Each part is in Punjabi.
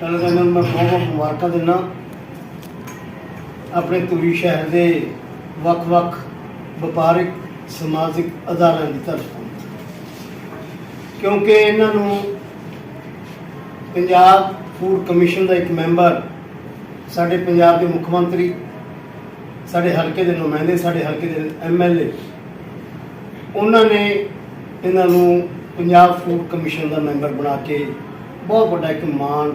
ਪਹਿਲਾਂ ਤਾਂ ਇਹਨਾਂ ਨੂੰ ਮੈਂ ਬਹੁਤ ਬਹੁਤ ਮੁਬਾਰਕਾਂ ਦਿੰਦਾ। ਆਪਣੇ ਧੂਰੀ ਸ਼ਹਿਰ ਦੇ ਵੱਖ-ਵੱਖ ਵਪਾਰਿਕ, ਸਮਾਜਿਕ ਅਦਾਰਿਆਂ ਦੀ ਤਰਫ ਕਿਉਂਕਿ ਇਹਨਾਂ ਨੂੰ ਪੰਜਾਬ ਫੂਡ ਕਮਿਸ਼ਨ ਦਾ ਇੱਕ ਮੈਂਬਰ, ਸਾਡੇ ਪੰਜਾਬ ਦੇ ਮੁੱਖ ਮੰਤਰੀ, ਸਾਡੇ ਹਲਕੇ ਦੇ ਨੁਮਾਇੰਦੇ, ਸਾਡੇ ਹਲਕੇ ਦੇ ਐਮਐਲਏ ਉਹਨਾਂ ਨੇ ਇਹਨਾਂ ਨੂੰ ਪੰਜਾਬ ਫੂਡ ਕਮਿਸ਼ਨ ਦਾ ਮੈਂਬਰ ਬਣਾ ਕੇ ਬਹੁਤ ਵੱਡਾ ਇੱਕ ਮਾਣ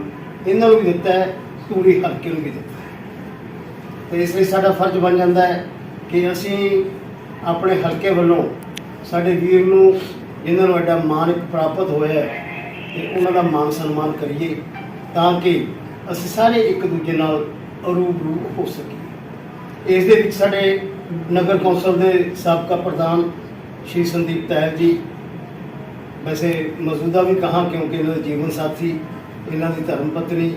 ਇਹਨਾਂ ਨੂੰ ਵੀ ਦਿੱਤਾ ਹੈ ਧੂਰੀ ਹਲਕੇ ਨੂੰ ਵੀ ਦਿੱਤਾ ਹੈ। ਤੇ ਇਸ ਲਈ ਸਾਡਾ ਫਰਜ਼ ਬਣ ਜਾਂਦਾ ਹੈ ਕਿ ਅਸੀਂ ਆਪਣੇ ਹਲਕੇ ਵੱਲੋਂ ਸਾਡੇ ਵੀਰ ਨੂੰ ਜਿਨ੍ਹਾਂ ਨੂੰ ਐਡਾ ਮਾਣ ਪ੍ਰਾਪਤ ਹੋਇਆ ਹੈ ਤੇ ਉਹਨਾਂ ਦਾ ਮਾਨ ਸਨਮਾਨ ਕਰੀਏ ਤਾਂ ਕਿ ਅਸੀਂ ਸਾਰੇ ਇੱਕ ਦੂਜੇ ਨਾਲ ਅਰੂਬਰੂ ਹੋ ਸਕੀਏ। ਇਸ ਦੇ ਵਿੱਚ ਸਾਡੇ ਨਗਰ ਕੌਂਸਲ ਦੇ ਸਾਬਕਾ ਪ੍ਰਧਾਨ ਸ਼੍ਰੀ ਸੰਦੀਪ ਤਹਿਲ ਜੀ, ਵੈਸੇ ਮੌਜੂਦਾ ਵੀ ਕਹਾ ਕਿਉਂਕਿ ਇਹਨਾਂ ਦਾ ਜੀਵਨ ਸਾਥੀ ਇਹਨਾਂ ਦੀ ਧਰਮ ਪਤਨੀ,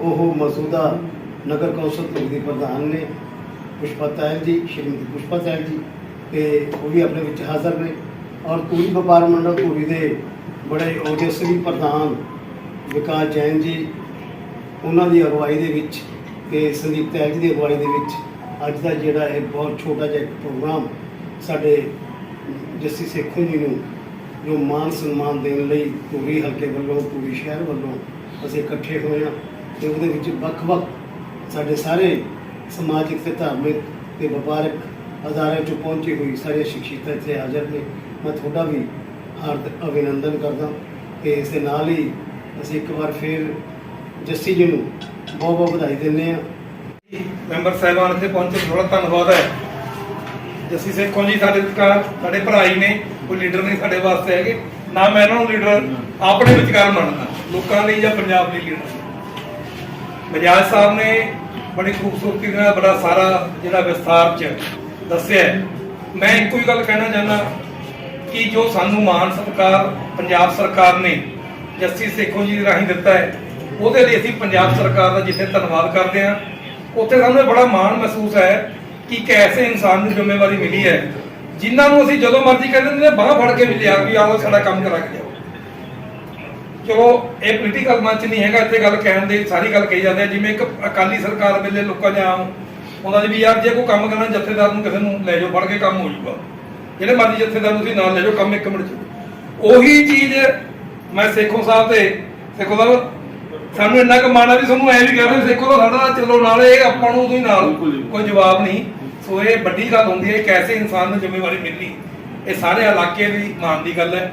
ਉਹ ਮੌਜੂਦਾ ਨਗਰ ਕੌਂਸਲ ਧੂਰੀ ਦੇ ਪ੍ਰਧਾਨ ਨੇ ਪੁਸ਼ਪਾ ਤਹਿਲ ਜੀ, ਸ਼੍ਰੀਮਤੀ ਪੁਸ਼ਪਾ ਤਹਿਲ ਜੀ, ਤੇ ਉਹ ਵੀ ਆਪਣੇ ਵਿੱਚ ਹਾਜ਼ਰ ਨੇ। ਔਰ ਧੂਰੀ ਵਪਾਰ ਮੰਡਲ ਧੂਰੀ ਦੇ ਬੜੇ ਓਜਸਵੀ ਪ੍ਰਧਾਨ ਵਿਕਾਸ ਜੈਨ ਜੀ, ਉਹਨਾਂ ਦੀ ਅਗਵਾਈ ਦੇ ਵਿੱਚ ਤੇ ਸੰਦੀਪ ਤਹਿਲ ਜੀ ਦੀ ਅਗਵਾਈ ਦੇ ਵਿੱਚ ਅੱਜ ਦਾ ਜਿਹੜਾ ਇਹ ਬਹੁਤ ਛੋਟਾ ਜਿਹਾ ਪ੍ਰੋਗਰਾਮ ਸਾਡੇ ਜੱਸੀ ਸੇਖੋਂ ਜੀ ਨੂੰ ਜੋ ਮਾਨ ਸਨਮਾਨ ਦੇਣ ਲਈ ਪੂਰੀ ਹਲਕੇ ਵੱਲੋਂ ਪੂਰੀ ਸ਼ਹਿਰ ਵੱਲੋਂ ਅਸੀਂ ਇਕੱਠੇ ਹੋਏ ਹਾਂ ਤੇ ਉਹਦੇ ਵਿੱਚ ਵੱਖ-ਵੱਖ ਸਾਡੇ ਸਾਰੇ ਸਮਾਜਿਕ ਤੇ ਧਾਰਮਿਕ ਤੇ ਵਪਾਰਕ ਅਦਾਰਿਆਂ ਚੋਂ ਪਹੁੰਚੀ ਹੋਈ ਸਾਰੇ ਸ਼ਖਸੀਅਤਾਂ ਇੱਥੇ ਹਾਜ਼ਰ ਨੇ। ਮੈਂ ਤੁਹਾਡਾ ਵੀ ਹਾਰਦਿਕ ਅਭਿਨੰਦਨ ਕਰਦਾ ਤੇ ਇਸ ਦੇ ਨਾਲ ਹੀ ਅਸੀਂ ਇੱਕ ਵਾਰ ਫਿਰ ਜੱਸੀ ਜੀ ਨੂੰ ਬਹੁਤ ਬਹੁਤ ਵਧਾਈ ਦਿੰਦੇ ਹਾਂ। ਮੈਂਬਰ ਸਾਹਿਬਾਨ ਇੱਥੇ ਪਹੁੰਚੇ ਥੋੜਾ ਧੰਨਵਾਦ ਹੈ। ਜੱਸੀ ਸੇਖੋਂ ਜੀ ਸਾਡੇ ਵਿਚਕਾਰ ਸਾਡੇ ਭਰਾ ਹੀ ਨੇ ਕੋਈ ਲੀਡਰ ਨਹੀਂ ਸਾਡੇ ਵਾਸਤੇ ਹੈਗੇ। ਨਾ ਮੈਂ ਇਹਨਾਂ ਨੂੰ ਲੀਡਰ ਆਪਣੇ ਵਿਚਕਾਰ ਮੰਨਦਾ ਲੋਕਾਂ ਲਈ ਜਾਂ ਪੰਜਾਬ ਲਈ ਲੀਡਰ? ਬਜਾਜ ਸਾਹਿਬ ਨੇ ਬੜੀ ਖੂਬਸੂਰਤੀ ਨਾਲ ਬੜਾ ਸਾਰਾ ਜਿਹੜਾ ਵਿਸਥਾਰ ਚ ਦੱਸਿਆ ਮੈਂ ਇੱਕੋ ਹੀ ਗੱਲ ਕਹਿਣਾ ਚਾਹੁੰਦਾ ਕਿ ਜੋ ਸਾਨੂੰ ਮਾਨ ਸਤਿਕਾਰ ਪੰਜਾਬ ਸਰਕਾਰ ਨੇ ਜੱਸੀ ਸੇਖੋ ਜੀ ਦੇ ਰਾਹੀਂ ਦਿੱਤਾ ਹੈ, ਉਹਦੇ ਲਈ ਅਸੀਂ ਪੰਜਾਬ ਸਰਕਾਰ ਦਾ ਜਿੱਥੇ ਧੰਨਵਾਦ ਕਰਦੇ ਹਾਂ, ਉੱਥੇ ਸਾਨੂੰ ਬੜਾ ਮਾਣ ਮਹਿਸੂਸ ਹੈ ਕਿ ਇੱਕ ਐਸੇ ਇਨਸਾਨ ਨੂੰ ਜ਼ਿੰਮੇਵਾਰੀ ਮਿਲੀ ਹੈ, ਜਿਨ੍ਹਾਂ ਨੂੰ ਅਸੀਂ ਜਦੋਂ ਮਰਜ਼ੀ ਕਹਿੰਦੇ ਨੇ, ਬਾਹ ਫੜ ਕੇ ਵੀ ਲਿਆ ਵੀ ਆਓ ਸਾਡਾ ਕੰਮ ਕਰਾ ਕੇ ਜਾਓ। ਚਲੋ ਇਹ ਪੋਲੀਟੀਕਲ ਮੰਚ ਨਹੀਂ ਹੈਗਾ ਇੱਥੇ ਗੱਲ ਕਹਿਣ ਦੀ ਸਾਰੀ ਗੱਲ ਕਹੀ ਜਾਂਦੇ ਆ। ਜਿਵੇਂ ਇੱਕ ਅਕਾਲੀ ਸਰਕਾਰ ਵੇਲੇ ਲੋਕਾਂ ਦੇ ਆਮ ਉਹਨਾਂ ਦੀ ਵੀ ਯਾਰ ਜੇ ਕੋਈ ਕੰਮ ਕਰਨਾ ਜਥੇਦਾਰ ਨੂੰ ਕਿਸੇ ਨੂੰ ਲੈ ਜਾਓ ਫੜ ਕੇ ਕੰਮ ਹੋ ਜਾਊਗਾ। ਜਿਹੜੇ ਮਰਜ਼ੀ ਜਥੇਦਾਰ ਨੂੰ ਤੁਸੀਂ ਨਾਲ ਲੈ ਜਾਓ ਕੰਮ ਇੱਕ ਮਿੰਟ ਚ। ਉਹੀ ਚੀਜ਼ ਮੈਂ ਸੇਖੋਂ ਸਾਹਿਬ ਤੇ ਸੇਖੋਂ ਸਾਹਿਬ ਸਾਨੂੰ ਇੰਨਾ ਕੁ ਮਾਣਾ ਵੀ ਤੁਹਾਨੂੰ ਐ ਵੀ ਕਹਿੰਦੇ ਸੇਖੋਂ ਦਾ ਸਾਡਾ ਚਲੋ ਨਾਲ ਇਹ ਆਪਾਂ ਨੂੰ ਉਹਦੇ ਨਾਲ ਕੋਈ ਜਵਾਬ ਨਹੀਂ। ਸੋ ਇਹ ਵੱਡੀ ਗੱਲ ਹੁੰਦੀ ਹੈ ਕਿ ਐਸੇ ਇਨਸਾਨ ਨੂੰ ਜ਼ਿੰਮੇਵਾਰੀ ਮਿਲਣੀ। ਇਹ ਸਾਰੇ ਇਲਾਕੇ ਦੀ ਮਾਣ ਦੀ ਗੱਲ ਹੈ।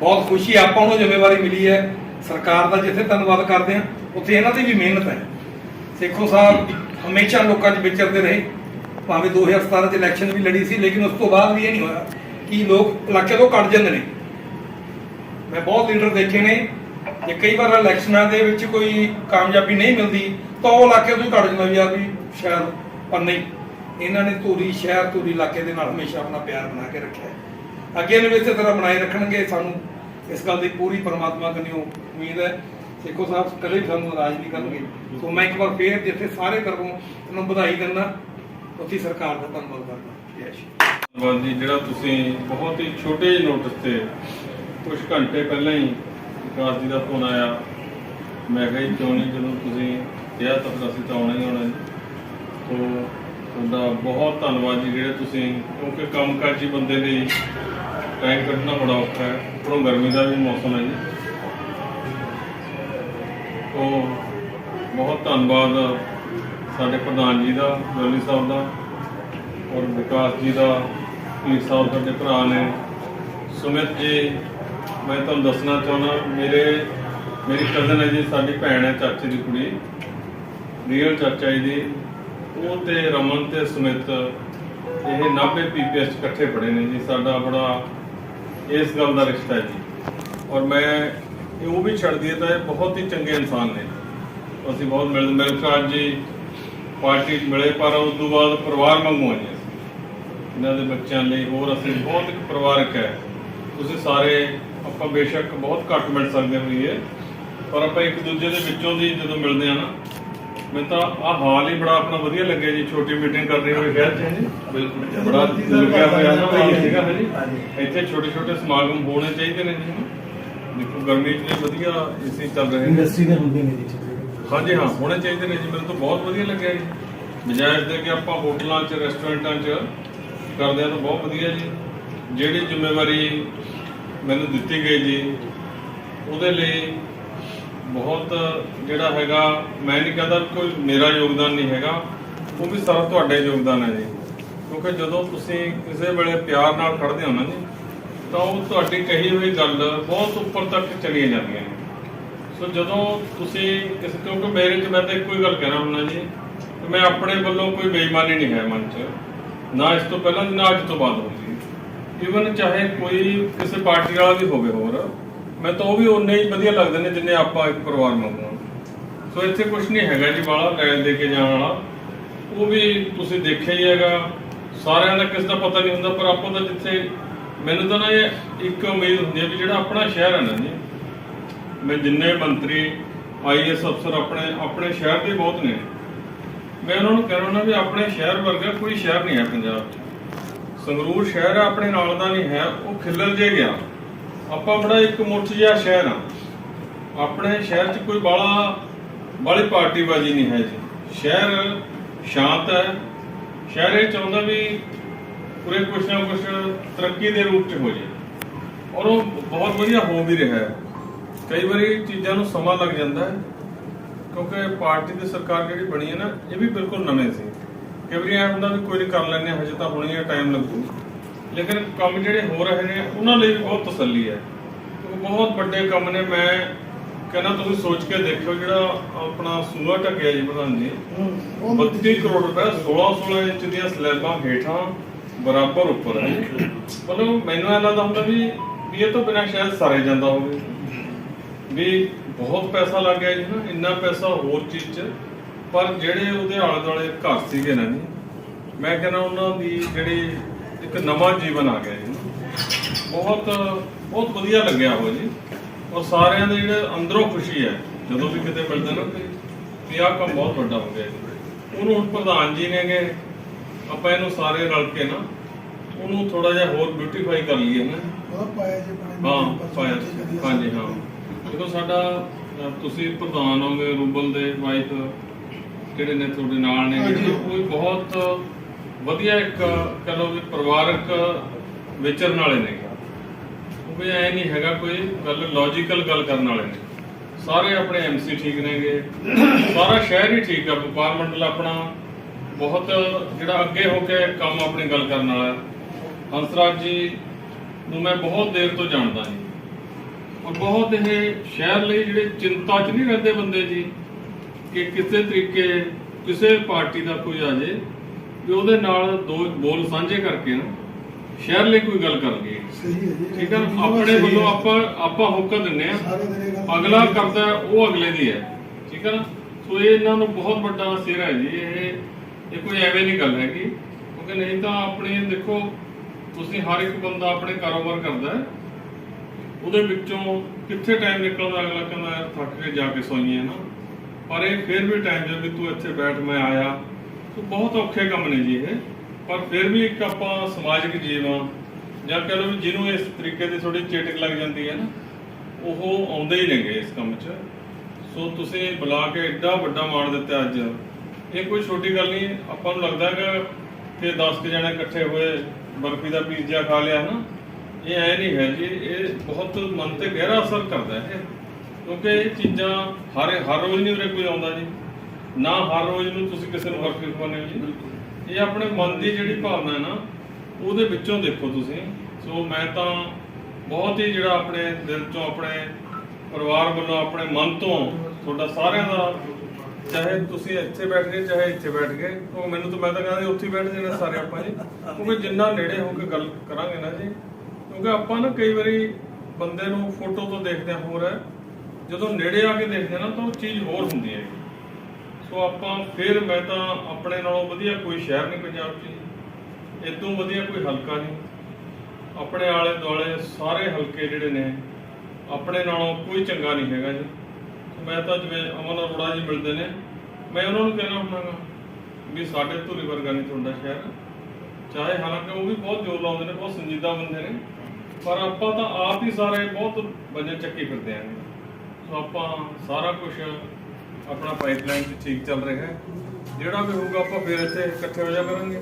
ਬਹੁਤ ਖੁਸ਼ੀ ਆਪਾਂ ਨੂੰ ਜ਼ਿੰਮੇਵਾਰੀ ਮਿਲੀ ਹੈ। ਸਰਕਾਰ ਦਾ ਜਿੱਥੇ ਧੰਨਵਾਦ ਕਰਦੇ ਹਾਂ, ਉੱਥੇ ਇਹਨਾਂ ਦੀ ਵੀ ਮਿਹਨਤ ਹੈ। ਸੇਖੋਂ ਸਾਹਿਬ ਹਮੇਸ਼ਾ ਲੋਕਾਂ 'ਚ ਵਿਚਰਦੇ ਰਹੇ। ਭਾਵੇਂ 2017 ਚ ਇਲੈਕਸ਼ਨ ਵੀ ਲੜੀ ਸੀ, ਲੇਕਿਨ ਉਸ ਤੋਂ ਬਾਅਦ ਵੀ ਇਹ ਨਹੀਂ ਹੋਇਆ ਕਿ ਲੋਕ ਇਲਾਕੇ ਤੋਂ ਕੱਟ ਜਾਂਦੇ ਨੇ। ਮੈਂ ਬਹੁਤ ਲੀਡਰ ਦੇਖੇ ਨੇ। ਜੇ ਕਈ ਵਾਰ ਇਲੈਕਸ਼ਨਾਂ ਦੇ ਵਿੱਚ ਕੋਈ ਕਾਮਯਾਬੀ ਨਹੀਂ ਮਿਲਦੀ, ਤਾਂ ਉਹ ਇਲਾਕੇ ਤੋਂ ਹੀ ਕੱਟ ਜਾਂਦਾ ਵੀ ਯਾਰ ਵੀ ਸ਼ਾਇਦ ਪਰ ਨਹੀਂ। ਇਹਨਾਂ ਨੇ ਧੂਰੀ, ਸ਼ਹਿਰ ਧੂਰੀ ਇਲਾਕੇ ਦੇ ਨਾਲ ਹਮੇਸ਼ਾ ਆਪਣਾ ਪਿਆਰ ਬਣਾ ਕੇ ਰੱਖਿਆ ਅੱਗੇ ਨੂੰ ਵੀ ਇਸੇ ਤਰ੍ਹਾਂ ਬਣਾਏ ਰੱਖਣਗੇ, ਸਾਨੂੰ ਇਸ ਗੱਲ ਦੀ ਪੂਰੀ ਪਰਮਾਤਮਾ ਕਨੀਓ ਉਮੀਦ ਹੈ। ਸੇਖੋ ਸਾਹਿਬ ਕਦੇ ਵੀ ਸਾਨੂੰ ਨਾਰਾਜ਼ ਨਹੀਂ ਕਰਨਗੇ। ਸੋ ਮੈਂ ਇੱਕ ਵਾਰ ਫੇਰ ਜਿੱਥੇ ਸਾਰੇ ਤਰਫੋਂ ਤੁਹਾਨੂੰ ਵਧਾਈ ਦਿੰਦਾ, ਉੱਥੇ ਸਰਕਾਰ ਦਾ ਧੰਨਵਾਦ ਕਰਦਾ। ਜੈ ਸ਼੍ਰੀ ਧੰਨਵਾਦ ਜੀ, ਜਿਹੜਾ ਤੁਸੀਂ ਬਹੁਤ ਹੀ ਛੋਟੇ ਜਿਹੇ ਨੋਟਿਸ ਤੇ ਕੁਝ ਘੰਟੇ ਪਹਿਲਾਂ ਹੀ ਵਿਕਾਸ ਜੀ ਦਾ ਫੋਨ ਆਇਆ। ਮੈਂ ਕਿਹਾ ਜੀ, ਕਿਉਂ ਨਹੀਂ? ਜਦੋਂ ਤੁਸੀਂ ਕਿਹਾ ਤਾਂ ਅਸੀਂ ਤਾਂ ਆਉਣਾ ਹੀ ਆਉਣਾ ਜੀ। ਤੋ ਤੁਹਾਡਾ ਬਹੁਤ ਧੰਨਵਾਦ ਜੀ, ਜਿਹੜੇ ਤੁਸੀਂ ਕਿਉਂਕਿ ਕੰਮਕਾਜੀ ਬੰਦੇ ਲਈ ਟਾਈਮ ਕੱਢਣਾ ਬੜਾ ਔਖਾ ਹੈ। ਉੱਪਰੋਂ ਗਰਮੀ ਦਾ ਵੀ ਮੌਸਮ ਹੈ ਜੀ। ਤੋ ਬਹੁਤ ਧੰਨਵਾਦ ਸਾਡੇ ਪ੍ਰਧਾਨ ਜੀ ਦਾ ਗੋਲੀ ਸਾਹਿਬ ਦਾ ਔਰ ਵਿਕਾਸ ਜੀ ਦਾ, ਪੀਰ ਸਾਹਿਬ ਸਾਡੇ ਭਰਾ ਨੇ। ਸੁਮਿਤ ਜੀ, ਮੈਂ ਤੁਹਾਨੂੰ ਦੱਸਣਾ ਚਾਹੁੰਦਾ, ਮੇਰੇ, ਮੇਰੀ ਕਜ਼ਨ ਹੈ ਜੀ, ਸਾਡੀ ਭੈਣ ਹੈ, ਚਾਚੇ ਦੀ ਕੁੜੀ। ਰੀਅਲ ਚਾਚਾ ਜੀ ਦੀ। ਉਹ ਤੇ ਰਮਨ ਤੇ ਸੁਮਿਤ, ਇਹ 90 ਪੀਪੀਐਸ ਇਕੱਠੇ ਪੜੇ ਨੇ ਜੀ। ਸਾਡਾ ਬੜਾ ਇਸ ਗੱਲ ਦਾ ਰਿਸ਼ਤਾ ਹੈ ਜੀ। ਔਰ ਮੈਂ, ਇਹ ਉਹ ਵੀ ਛੱਡ ਦਈਏ ਤਾਂ ਇਹ ਬਹੁਤ ਹੀ ਚੰਗੇ ਇਨਸਾਨ ਨੇ। ਅਸੀਂ ਬਹੁਤ ਮਿਲ ਮਿਲ ਕੇ ਅੱਜ ਪਾਰਟੀ 'ਚ ਮਿਲੇ, ਪਰ ਉਸ ਤੋਂ ਬਾਅਦ ਪਰਿਵਾਰ ਵਾਂਗੂ ਆਏ ਇਹਨਾਂ ਦੇ ਬੱਚਿਆਂ ਲਈ ਹੋਰ ਅਸੀਂ ਬਹੁਤ ਇੱਕ ਪਰਿਵਾਰਕ ਹੈ। ਤੁਸੀਂ ਸਾਰੇ, ਆਪਾਂ ਬੇਸ਼ੱਕ ਬਹੁਤ ਘੱਟ ਮਿਲ ਸਕਦੇ ਹੋਈਏ, ਪਰ ਆਪਾਂ ਇੱਕ ਦੂਜੇ ਦੇ ਵਿੱਚੋਂ ਦੀ ਜਦੋਂ ਮਿਲਦੇ ਆ ਨਾ ਮੈਨੂੰ ਤਾਂ ਆਹ ਹਾਲ ਹੀ ਬੜਾ ਆਪਣਾ ਵਧੀਆ ਲੱਗਿਆ ਜੀ ਛੋਟੀ ਮੀਟਿੰਗ ਕਰਨੀ ਹੋਵੇ ਖੈਰ ਚ। ਜੀ ਬਿਲਕੁਲ ਬੜਾ ਲੱਗਿਆ ਹੋਇਆ ਨਾ ਹਾਲ ਸੀਗਾ ਹੈ ਜੀ। ਇੱਥੇ ਛੋਟੇ ਛੋਟੇ ਸਮਾਗਮ ਹੋਣੇ ਚਾਹੀਦੇ ਨੇ ਜੀ। ਦੇਖੋ ਗਰਮੀ 'ਚ ਵੀ ਵਧੀਆ ਇਸੇ ਚੱਲ ਰਹੇ ਇੰਡਸਟਰੀ ਦੇ ਹੁੰਦੇ ਨੇ ਜੀ ਹਾਂਜੀ ਹਾਂ ਹੋਣੇ ਚਾਹੀਦੇ ਨੇ ਜੀ। ਮੈਨੂੰ ਤਾਂ ਬਹੁਤ ਵਧੀਆ ਲੱਗਿਆ ਜੀ। ਬਜਾਏ ਦੇ ਕਿ ਆਪਾਂ ਹੋਟਲਾਂ 'ਚ ਰੈਸਟੋਰੈਂਟਾਂ 'ਚ ਕਰਦੇ ਆ ਤਾਂ ਬਹੁਤ ਵਧੀਆ ਜੀ। ਜਿਹੜੀ ਜ਼ਿੰਮੇਵਾਰੀ ਮੈਨੂੰ ਦਿੱਤੀ ਗਈ ਜੀ ਉਹਦੇ ਲਈ ਬਹੁਤ ਜਿਹੜਾ ਹੈਗਾ, ਮੈਂ ਨਹੀਂ ਕਹਿੰਦਾ ਕੋਈ ਮੇਰਾ ਯੋਗਦਾਨ ਨਹੀਂ ਹੈਗਾ, ਉਹ ਵੀ ਸਾਰਾ ਤੁਹਾਡਾ ਯੋਗਦਾਨ ਹੈ ਜੀ। ਕਿਉਂਕਿ ਜਦੋਂ ਤੁਸੀਂ ਕਿਸੇ ਵੇਲੇ ਪਿਆਰ ਨਾਲ ਖੜਦੇ ਹੋ ਨਾ ਜੀ, ਤਾਂ ਉਹ ਤੁਹਾਡੀ ਕਹੀ ਹੋਈ ਗੱਲ ਬਹੁਤ ਉੱਪਰ ਤੱਕ ਚਲੀਆਂ ਜਾਂਦੀਆਂ ਨੇ। ਸੋ ਜਦੋਂ ਤੁਸੀਂ ਕਿਸੇ ਕਿਉਂਕਿ ਮੇਰੇ 'ਚ ਮੈਂ ਤਾਂ ਇੱਕੋ ਹੀ ਗੱਲ ਕਹਿਣਾ ਹੁੰਦਾ ਜੀ, ਕਿ ਮੈਂ ਆਪਣੇ ਵੱਲੋਂ ਕੋਈ ਬੇਈਮਾਨੀ ਨਹੀਂ ਹੈ ਮਨ 'ਚ, ਨਾ ਇਸ ਤੋਂ ਪਹਿਲਾਂ, ਨਾ ਅੱਜ ਤੋਂ ਬਾਅਦ ਹੋਊਗੀ। ਈਵਨ ਚਾਹੇ ਕੋਈ ਕਿਸੇ ਪਾਰਟੀ ਵਾਲਾ ਵੀ ਹੋਵੇ ਹੋਰ ਮੈਂ ਤਾਂ ਉਹ ਵੀ ਉਨੇ ਹੀ ਵਧੀਆ ਲੱਗਦੇ ਨੇ ਜਿੰਨੇ ਆਪਾਂ ਇੱਕ ਪਰਿਵਾਰ ਵਾਂਗੂ ਸੋ ਇੱਥੇ ਕੁਝ ਨਹੀਂ ਹੈਗਾ ਜੀ ਬਾਲਾ ਲੈ ਦੇ ਕੇ ਜਾਣ ਵਾਲਾ। ਉਹ ਵੀ ਤੁਸੀਂ ਦੇਖਿਆ ਹੀ ਹੈਗਾ। ਸਾਰਿਆਂ ਦਾ ਕਿਸ ਦਾ ਪਤਾ ਨਹੀਂ ਹੁੰਦਾ, ਪਰ ਆਪਾਂ ਤਾਂ ਜਿੱਥੇ ਮੈਨੂੰ ਤਾਂ ਨਾ ਇਹ ਇੱਕ ਉਮੀਦ ਹੁੰਦੀ ਹੈ ਵੀ ਜਿਹੜਾ ਆਪਣਾ ਸ਼ਹਿਰ ਹੈ ਨਾ ਜੀ, ਮੈਂ ਜਿੰਨੇ ਮੰਤਰੀ ਆਈਐਸ ਅਫਸਰ ਆਪਣੇ ਆਪਣੇ ਸ਼ਹਿਰ ਦੇ ਬਹੁਤ ਨੇ। ਮੈਂ ਉਹਨਾਂ ਨੂੰ ਕਹਿ ਰਿਹਾ ਵੀ ਆਪਣੇ ਸ਼ਹਿਰ ਵਰਗਾ ਕੋਈ ਸ਼ਹਿਰ ਨਹੀਂ ਹੈ ਪੰਜਾਬ 'ਚ। ਸੰਗਰੂਰ ਸ਼ਹਿਰ ਆਪਣੇ ਨਾਲ ਦਾ ਨਹੀਂ ਹੈ, ਉਹ ਖਿੱਲਰ ਜੇ ਗਿਆ ਆਪਾਂ ਬੜਾ ਇੱਕ ਮੁੱਠ ਜਿਹਾ ਸ਼ਹਿਰ ਆ ਆਪਣੇ ਸ਼ਹਿਰ 'ਚ ਕੋਈ ਬਾਲਾ ਬਾਲੀ ਪਾਰਟੀਬਾਜ਼ੀ ਨਹੀਂ ਹੈ ਜੀ। ਸ਼ਹਿਰ ਸ਼ਾਂਤ ਹੈ। ਸ਼ਹਿਰ ਇਹ ਚਾਹੁੰਦਾ ਵੀ ਪੂਰੇ ਕੁਛ ਨਾ ਕੁਛ ਤਰੱਕੀ ਦੇ ਰੂਪ 'ਚ ਹੋ ਜੇ ਔਰ ਉਹ ਬਹੁਤ ਵਧੀਆ ਹੋ ਵੀ ਰਿਹਾ ਹੈ। ਕਈ ਵਾਰੀ ਚੀਜ਼ਾਂ ਨੂੰ ਸਮਾਂ ਲੱਗ ਜਾਂਦਾ ਹੈ। ਕਿਉਂਕਿ ਪਾਰਟੀ ਦੀ ਸਰਕਾਰ ਜਿਹੜੀ ਬਣੀ ਹੈ ਨਾ, ਇਹ ਵੀ ਬਿਲਕੁਲ ਨਵੇਂ ਸੀ। ਕਈ ਵਾਰੀ ਐ ਹੁੰਦਾ ਵੀ ਕੋਈ ਨਹੀਂ ਕਰ ਲੈਂਦੇ ਹਜੇ ਤਾਂ ਹੋਣੀ ਹੈ, ਟਾਈਮ ਲੱਗੂ। ਲੇਕਿਨ ਕੰਮ ਜਿਹੜੇ ਹੋ ਰਹੇ ਨੇ ਉਹਨਾਂ ਲਈ ਵੀ ਬਹੁਤ ਤਸੱਲੀ ਹੈ। ਬਹੁਤ ਵੱਡੇ ਕੰਮ ਨੇ। ਮੈਂ ਕਹਿੰਦਾ ਤੁਸੀਂ ਸੋਚ ਕੇ ਦੇਖਿਓ ਜਿਹੜਾ ਆਪਣਾ ਸੂਆ ਢੱਕਿਆ ਜੀ ਪ੍ਰਧਾਨ ਜੀ। 32 ਕਰੋੜ ਰੁਪਏ 16 16 ਇੰਚ ਦੀਆਂ ਸਲੈਬਾਂ ਹੇਠਾਂ ਬਰਾਬਰ ਉੱਪਰ ਹੈ ਮਤਲਬ ਮੈਨੂੰ ਇਹ ਲੱਗਦਾ ਹੁੰਦਾ ਵੀ ਵੀ ਇਹ ਤੋਂ ਬਿਨਾਂ ਸ਼ਾਇਦ ਸਾਰੇ ਜਾਂਦਾ ਹੋਵੇ। ਵੀ ਬਹੁਤ ਪੈਸਾ ਲੱਗ ਗਿਆ ਜੀ ਨਾ ਇੰਨਾ ਪੈਸਾ ਹੋਰ ਚੀਜ਼ 'ਚ। ਪਰ ਜਿਹੜੇ ਉਹਦੇ ਆਲੇ ਦੁਆਲੇ ਘਰ ਸੀਗੇ ਨਾ ਜੀ ਮੈਂ ਕਹਿੰਦਾ ਉਹਨਾਂ ਦੀ ਜਿਹੜੀ ਇੱਕ ਨਵਾਂ ਜੀਵਨ ਆ ਗਿਆ ਜੀ। ਬਹੁਤ ਬਹੁਤ ਵਧੀਆ ਲੱਗਿਆ ਉਹ ਜੀ। ਔਰ ਸਾਰਿਆਂ ਦੇ ਜਿਹੜੇ ਅੰਦਰੋਂ ਖੁਸ਼ੀ ਹੈ ਜਦੋਂ ਵੀ ਕਿਤੇ ਮਿਲਦੇ ਨਾ ਤੇ ਆਹ ਕੰਮ ਬਹੁਤ ਵੱਡਾ ਹੋ ਗਿਆ ਜੀ। ਉਹਨੂੰ ਹੁਣ ਪ੍ਰਧਾਨ ਜੀ ਨੇਗੇ ਆਪਾਂ ਇਹਨੂੰ ਸਾਰੇ ਰਲ ਕੇ ਨਾ ਉਹਨੂੰ ਥੋੜਾ ਜਿਹਾ ਹੋਰ ਬਿਊਟੀਫਾਈ ਕਰ ਲਈਏ ਨਾ। ਹਾਂ ਪਾਇਆ ਜੀ ਹਾਂਜੀ ਹਾਂ। ਦੇਖੋ ਸਾਡਾ ਤੁਸੀਂ ਪ੍ਰਧਾਨ ਹੋਗੇ ਰੂਬਲ ਦੇ ਵਾਈਫ ਜਿਹੜੇ ਨੇ ਤੁਹਾਡੇ ਨਾਲ ਨੇ। ਉਹ ਬਹੁਤ ਵਧੀਆ ਇੱਕ ਕਹ ਲਓ ਵੀ ਪਰਿਵਾਰਕ ਵਿਚਰਨ ਵਾਲੇ ਨੇ। ਉਹ ਵੀ ਐ ਨਹੀਂ ਹੈਗਾ ਕੋਈ ਗੱਲ ਲੌਜੀਕਲ ਗੱਲ ਕਰਨ ਵਾਲੇ ਨੇ। ਸਾਰੇ ਆਪਣੇ ਐਮਸੀ ਠੀਕ ਨੇਗੇ। ਸਾਰਾ ਸ਼ਹਿਰ ਹੀ ਠੀਕ ਆ, ਵਪਾਰ ਮੰਡਲ ਆਪਣਾ ਬਹੁਤ ਜਿਹੜਾ ਅੱਗੇ ਹੋ ਕੇ ਕੰਮ ਆਪਣੀ ਗੱਲ ਕਰਨ ਵਾਲਾ। ਹੈ। ਹੰਸਰਾਜ ਜੀ ਨੂੰ ਮੈਂ ਬਹੁਤ ਦੇਰ ਤੋਂ ਜਾਣਦਾ ਜੀ। ਔਰ ਬਹੁਤ ਇਹ ਸ਼ਹਿਰ ਲਈ ਜਿਹੜੇ ਚਿੰਤਾ 'ਚ ਨਹੀਂ ਰਹਿੰਦੇ ਬੰਦੇ ਜੀ ਕਿ ਕਿਸੇ ਤਰੀਕੇ ਕਿਸੇ ਪਾਰਟੀ ਦਾ ਕੋਈ ਆ ਜੇ। ਵੀ ਉਹਦੇ ਨਾਲ ਦੋ ਬੋਲ ਸਾਂਝੇ ਕਰਕੇ ਨਾ ਸ਼ਹਿਰ ਲਈ ਕੋਈ ਗੱਲ ਕਰ ਲਈਏ। ਸਹੀ ਹੈ ਜੀ ਠੀਕ ਹੈ? ਆਪਣੇ ਵੱਲੋਂ ਆਪਾਂ ਆਪਾਂ ਹੁਕਮ ਦਿੰਨੇ ਆ ਅਗਲਾ ਕਰਦਾ ਉਹ ਅਗਲੇ ਦੀ ਹੈ। ਠੀਕ ਹੈ ਨਾ? ਸੋ ਇਹ ਇਹਨਾਂ ਨੂੰ ਬਹੁਤ ਵੱਡਾ ਸਿਰ ਹੈ ਜੀ। ਇਹ ਇਹ ਕੋਈ ਐਵੇਂ ਨਹੀਂ ਗੱਲ ਹੈਗੀ। ਕਿਉਂਕਿ ਨਹੀਂ ਤਾਂ ਆਪਣੇ ਦੇਖੋ ਤੁਸੀਂ ਹਰ ਇੱਕ ਬੰਦਾ ਆਪਣੇ ਕਾਰੋਬਾਰ ਕਰਦਾ ਹੈ। ਉਹਦੇ ਵਿੱਚੋਂ ਕਿੱਥੇ ਟਾਈਮ ਨਿਕਲਦਾ ਅਗਲਾ ਕਹਿੰਦਾ ਥੱਕ ਕੇ ਜਾ ਕੇ ਸੋਈਏ ਨਾ। ਪਰ ਇਹ ਫਿਰ ਵੀ ਟਾਈਮ ਜੇ ਵੀ ਤੂੰ ਇੱਥੇ ਬੈਠ ਮੈਂ ਆਇਆ। ਸੋ ਬਹੁਤ ਔਖੇ ਕੰਮ ਨੇ ਜੀ ਇਹ। ਪਰ ਫਿਰ ਵੀ ਇੱਕ ਆਪਾਂ ਸਮਾਜਿਕ ਜੀਵਾਂ ਜਾਂ ਕਹ ਲਓ ਵੀ ਜਿਹਨੂੰ ਇਸ ਤਰੀਕੇ ਦੀ ਥੋੜੀ ਚੇਟਕ ਲੱਗ ਜਾਂਦੀ ਹੈ ਨਾ, ਉਹ ਆਉਂਦੇ ਹੀ ਨੇਗੇ ਇਸ ਕੰਮ 'ਚ। ਸੋ ਤੁਸੀਂ ਬੁਲਾ ਕੇ ਐਡਾ ਵੱਡਾ ਮਾਣ ਦਿੱਤਾ ਅੱਜ। ਇਹ ਕੋਈ ਛੋਟੀ ਗੱਲ ਨਹੀਂ, ਆਪਾਂ ਨੂੰ ਲੱਗਦਾ ਕਿ ਕਿ 10 ਕੁ ਜਣੇ ਇਕੱਠੇ ਹੋਏ, ਬਰਫੀ ਦਾ ਪੀਜ਼ਾ ਖਾ ਲਿਆ ਨਾ, ਇਹ ਐ ਨਹੀਂ ਹੈ ਜੀ, ਇਹ ਬਹੁਤ ਮਨ ਤੇ ਗਹਿਰਾ ਅਸਰ ਕਰਦਾ ਹੈ। ਕਿਉਂਕਿ ਇਹ ਚੀਜ਼ਾਂ ਹਰ ਹਰ ਰੋਜ਼ ਨਹੀਂ ਉਰੇ ਕੋਈ ਆਉਂਦਾ ਜੀ। ਨਾ ਹਰ ਰੋਜ਼ ਨੂੰ ਤੁਸੀਂ ਕਿਸੇ ਨੂੰ ਬਰਫੀ ਖਵਾਉਂਦੇ ਹੋ ਜੀ? ਇਹ ਆਪਣੇ ਮਨ ਦੀ ਜਿਹੜੀ ਭਾਵਨਾ ਹੈ ਨਾ ਉਹਦੇ ਵਿੱਚੋਂ ਦੇਖੋ ਤੁਸੀਂ। ਸੋ ਮੈਂ ਤਾਂ ਬਹੁਤ ਹੀ ਜਿਹੜਾ ਆਪਣੇ ਦਿਲ ਚੋਂ ਆਪਣੇ ਪਰਿਵਾਰ ਵੱਲੋਂ ਆਪਣੇ ਮਨ ਤੋਂ ਤੁਹਾਡਾ ਸਾਰਿਆਂ ਦਾ ਚਾਹੇ ਤੁਸੀਂ ਇੱਥੇ ਬੈਠ ਗਏ ਚਾਹੇ ਇੱਥੇ ਬੈਠ ਗਏ ਉਹ ਮੈਨੂੰ ਤਾਂ ਮੈਂ ਤਾਂ ਕਹਿੰਦਾ ਉੱਥੇ ਬੈਠ ਜਾਣਾ ਸਾਰੇ ਆਪਾਂ ਜੀ। ਕਿਉਂਕਿ ਜਿੰਨਾ ਨੇੜੇ ਹੋ ਕੇ ਗੱਲ ਕਰਾਂਗੇ ਨਾ ਜੀ ਕਿਉਂਕਿ ਆਪਾਂ ਨਾ ਕਈ ਵਾਰੀ ਬੰਦੇ ਨੂੰ ਫੋਟੋ ਤੋਂ ਦੇਖਦੇ ਹਾਂ ਹੋਰ ਹੈ। ਜਦੋਂ ਨੇੜੇ ਆ ਕੇ ਦੇਖਦੇ ਨਾ ਤਾਂ ਉਹ ਚੀਜ਼ ਹੋਰ ਹੁੰਦੀ ਹੈ ਸੋ ਆਪਾਂ ਫਿਰ ਮੈਂ ਤਾਂ ਆਪਣੇ ਨਾਲੋਂ ਵਧੀਆ ਕੋਈ ਸ਼ਹਿਰ ਨਹੀਂ ਪੰਜਾਬ 'ਚ ਇਦੋਂ ਵਧੀਆ ਕੋਈ ਹਲਕਾ ਨਹੀਂ। ਆਪਣੇ ਆਲੇ ਦੁਆਲੇ ਸਾਰੇ ਹਲਕੇ ਜਿਹੜੇ ਨੇ, ਆਪਣੇ ਨਾਲੋਂ ਕੋਈ ਚੰਗਾ ਨਹੀਂ ਹੈਗਾ ਜੀ। ਮੈਂ ਤਾਂ ਜਿਵੇਂ ਅਮਨ ਅਰੋੜਾ ਜੀ ਮਿਲਦੇ ਨੇ, ਮੈਂ ਉਹਨਾਂ ਨੂੰ ਕਹਿਣਾ ਹੁੰਦਾਗਾ ਵੀ ਸਾਡੇ ਧੂਰੀ ਵਰਗਾ ਨਹੀਂ ਤੁਹਾਡਾ ਸ਼ਹਿਰ। ਚਾਹੇ ਹਾਲਾਂਕਿ ਉਹ ਵੀ ਬਹੁਤ ਜ਼ੋਰ ਲਾਉਂਦੇ ਨੇ, ਬਹੁਤ ਸੰਜੀਦਾ ਬੰਦੇ ਨੇ, ਪਰ ਆਪਾਂ ਤਾਂ ਆਪ ਹੀ ਸਾਰੇ ਬਹੁਤ ਵਜਨ ਚੱਕੀ ਫਿਰਦੇ ਆਂ। ਸੋ ਆਪਾਂ ਸਾਰਾ ਕੁਝ ਆਪਣਾ ਪਾਈਪਲਾਈਨ ਚ ਠੀਕ ਚੱਲ ਰਿਹਾ ਹੈ। ਜਿਹੜਾ ਵੀ ਹੋਊਗਾ ਆਪਾਂ ਫਿਰ ਇੱਥੇ ਇਕੱਠੇ ਹੋ ਜਾ ਕਰਾਂਗੇ।